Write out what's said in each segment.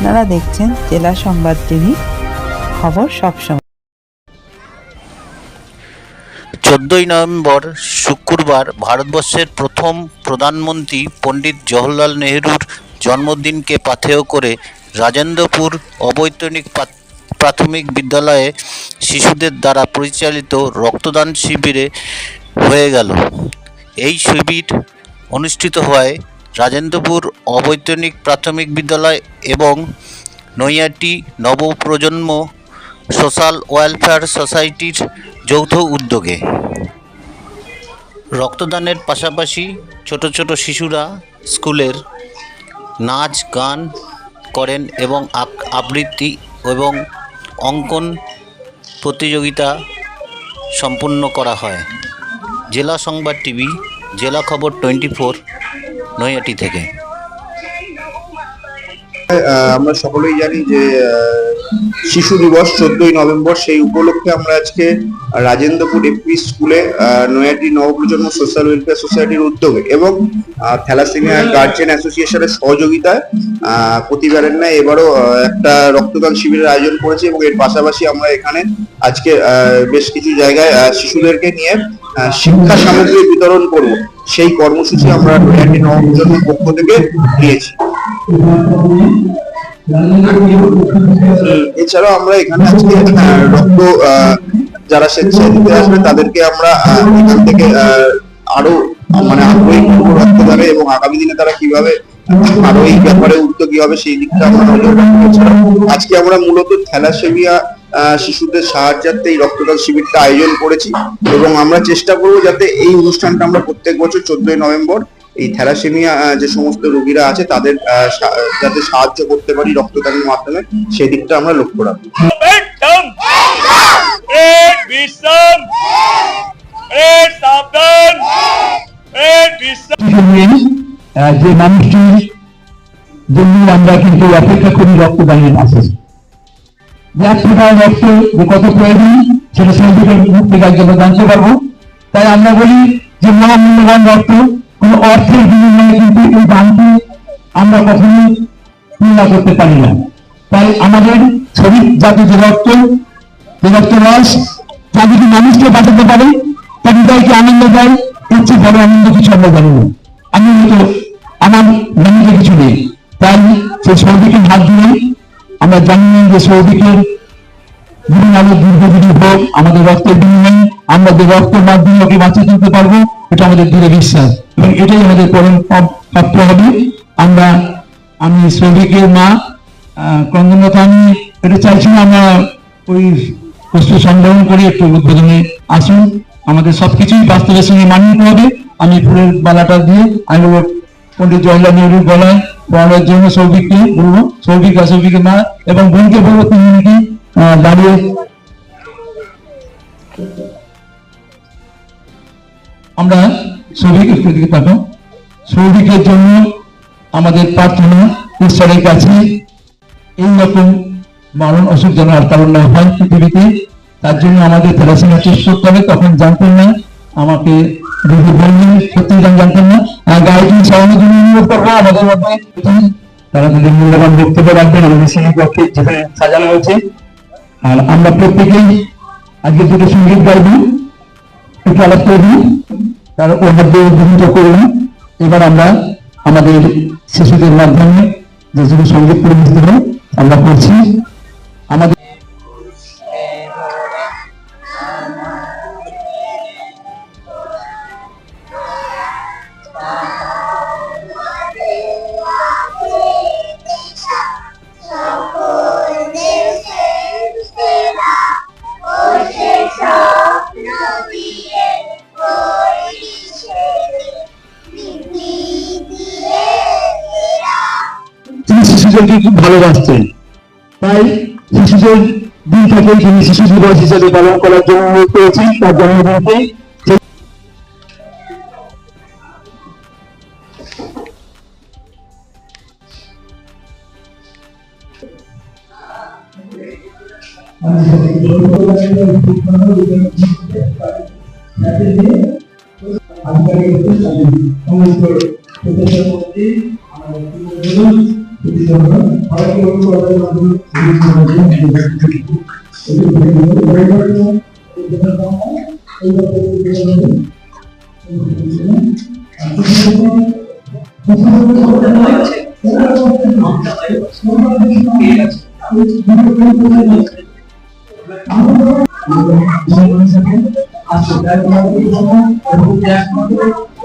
আপনারা দেখছেন জেলা সংবাদ টিভি, খবর সবসময় চোদ্দই নভেম্বর শুক্রবার ভারতবর্ষের প্রথম প্রধানমন্ত্রী পণ্ডিত জওহরলাল নেহরুর জন্মদিনকে পাথেয় করে রাজেন্দ্রপুর অবৈতনিক প্রাথমিক বিদ্যালয়ে শিশুদের দ্বারা পরিচালিত রক্তদান শিবিরে হয়ে গেল। এই শিবির অনুষ্ঠিত হয় রাজেন্দ্রপুর অবৈতনিক প্রাথমিক বিদ্যালয় এবং নৈয়াটি নবপ্রজন্ম সোশ্যাল ওয়েলফেয়ার সোসাইটির যৌথ উদ্যোগে। রক্তদানের পাশাপাশি ছোট ছোট শিশুরা স্কুলের নাচ, গান করেন এবং আবৃত্তি এবং অঙ্কন প্রতিযোগিতা সম্পূর্ণ করা হয়। জেলা সংবাদ টিভি, জেলা খবর টোয়েন্টি ফোর নৈহাটি থেকে। আমরা সকলেই জানি যে আহ, শিশু দিবস চোদ্দই নভেম্বর সেই উপলক্ষে আমরা আজকে রাজেন্দ্রপুর এপি স্কুলে আহ, নয়াটি নবপ্রজন্ম সোশ্যাল ওয়েলফেয়ার সোসাইটির উদ্যোগে এবং আহ, থ্যালাসেমিয়া গার্জেন অ্যাসোসিয়েশনের সহযোগিতায় আহ, প্রতিবারের ন্যায় এবারও আহ, একটা রক্তদান শিবিরের আয়োজন করেছি এবং এর পাশাপাশি আমরা এখানে আজকে আহ, বেশ কিছু জায়গায় আহ, শিশুদেরকে নিয়ে শিক্ষা সামগ্রী বিতরণ করব। সেই কর্মসূচি আমরা নয়াটি নবপ্রজন্মের পক্ষ থেকে নিয়েছি এছাড়াও আমরা এখানে আজকে রক্ত যারা স্বেচ্ছায় দিতে আসবে তাদেরকে আমরা এখান থেকে আরও মানে আগ্রহী করব রক্তদানে এবং আগামী দিনে তারা কীভাবে, আরও এই ব্যাপারে উদ্যোগী হবে সেই দিকটা আমরা আজকে আমরা মূলত থ্যালাসেমিয়া শিশুদের সাহায্যার্থে এই রক্তদান শিবিরটা আয়োজন করেছি এবং আমরা চেষ্টা করব যাতে এই অনুষ্ঠানটা আমরা প্রত্যেক বছর চোদ্দই নভেম্বর এই থ্যালাসেমিয়া যে সমস্ত রোগীরা আছে তাদের যাতে সাহায্য করতে পারি রক্তদানের মাধ্যমে সেই দিকটা আমরা লক্ষ্য রাখব। যে মানুষটির জন্য আমরা কিন্তু অপেক্ষা করি রক্তদানের আছে আজকে আমরা তাই আমাদের শরীর জাতীয় যে রক্ত যে রক্ত যা যদি মানুষকে বাঁচাতে পারে, তার হৃদয়কে আনন্দ দেয়, এর চেয়ে বড় আনন্দ কিছু আমরা জানি না। আমি তো আমার মনে কিছু নেই। তাই সেই সৌদিকের হাত দিয়ে আমরা জানি যে সৌদিকের জীবন আরও দীর্ঘজীবী হোক আমাদের রক্তের বিনিময়ে আমরা যে রক্তের মাধ্যমে ওকে বাঁচিয়ে তুলতে পারব, এটা আমাদের দৃঢ় বিশ্বাস। এবং এটাই আমাদের পরম প্রাপ্য হবে। আমরা, আমি সৌভিকের মা ক্রন্দনতা আমি এটা চাইছি না আমরা ওই বস্তু সংগ্রহণ করে একটু উদ্বোধনে আসুন। আমাদের সবকিছুই বাস্তবের সঙ্গে মানিয়ে হবে। আমি ফুলের বালাটা দিয়ে, আমি পন্ডিত জওয়াহরলাল নেহরুর গলায় পড়ানোর জন্য সৌভিককে বলব সৌভিক আর মা এবং বোনকে বলব তিন আহ, দাঁড়িয়ে। আমরা সৌভিক একটু দিকে তাকাও। সৌভিকের জন্য আমাদের প্রার্থনা ঈশ্বরের কাছে। এই রকম মারণ অসুখ যেন আর কারণ না হয় পৃথিবীতে তার জন্য আমাদের থ্যালাসেমিয়া টেস্ট হবে তখন জানতেন না। আমাকে দিদি বললেন সত্যি জানতেন না। গাইডিং সহানুভূতি আমাদের তারা মূল্যবান বক্তব্য রাখবেন আমাদের শ্রেণীকক্ষে যেখানে সাজানো হয়েছে আর আমরা প্রত্যেকেই আজকে দুটো সংগীত গাইবো একটু আলাপ করে দিই তার উদ্বোধিত করলাম এবার আমরা আমাদের শিশুদের মাধ্যমে যে শুধু সংগীত পরিবেশিত আমরা করছি আমাদের শিশুদেরকে খুব ভালোবাসতেন। তাই শিশুদের দিনটাকে তিনি শিশু দিবস হিসেবে পালন করার জন্য অনুরোধ করেছেন তার জন্মদিনকে আমাদের এটি আমরা আরেকটি অন্য অর্ডারের মাধ্যমে আমরা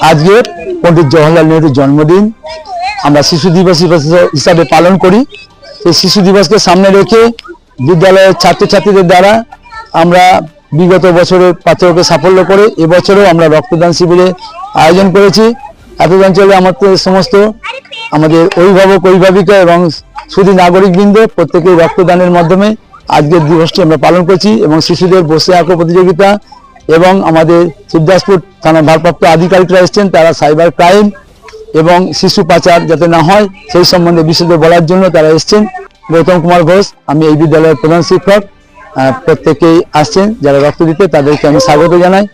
আজকে পণ্ডিত জওয়াহরলাল নেহরুর জন্মদিন। আমরা শিশু দিবস হিসেবে- পালন করি। এই শিশু দিবসকে সামনে রেখে বিদ্যালয়ের ছাত্রছাত্রীদের দ্বারা আমরা বিগত বছরের পাঠ্যকে সাফল্য করে এবছরেও আমরা রক্তদান শিবিরে আয়োজন করেছি। এতদ অঞ্চলে আমাদের সমস্ত আমাদের অভিভাবক, অভিভাবিকা এবং শুধু নাগরিকবৃন্দ প্রত্যেকেই রক্তদানের মাধ্যমে আজকের দিবসটি আমরা পালন করছি এবং শিশুদের বসে আঁকো প্রতিযোগিতা এবং আমাদের শিবদাসপুর থানার ভারপ্রাপ্ত আধিকারিকরা এসছেন, তারা সাইবার ক্রাইম এবং শিশু পাচার যাতে না হয়, সেই সম্বন্ধে বিশেষ বলার জন্য তারা এসছেন। গৌতম কুমার ঘোষ, আমি এই বিদ্যালয়ের প্রধান শিক্ষক প্রত্যেকেই আসছেন, যারা রক্ত দিতে, তাদেরকে আমি স্বাগত জানাই।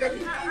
赶紧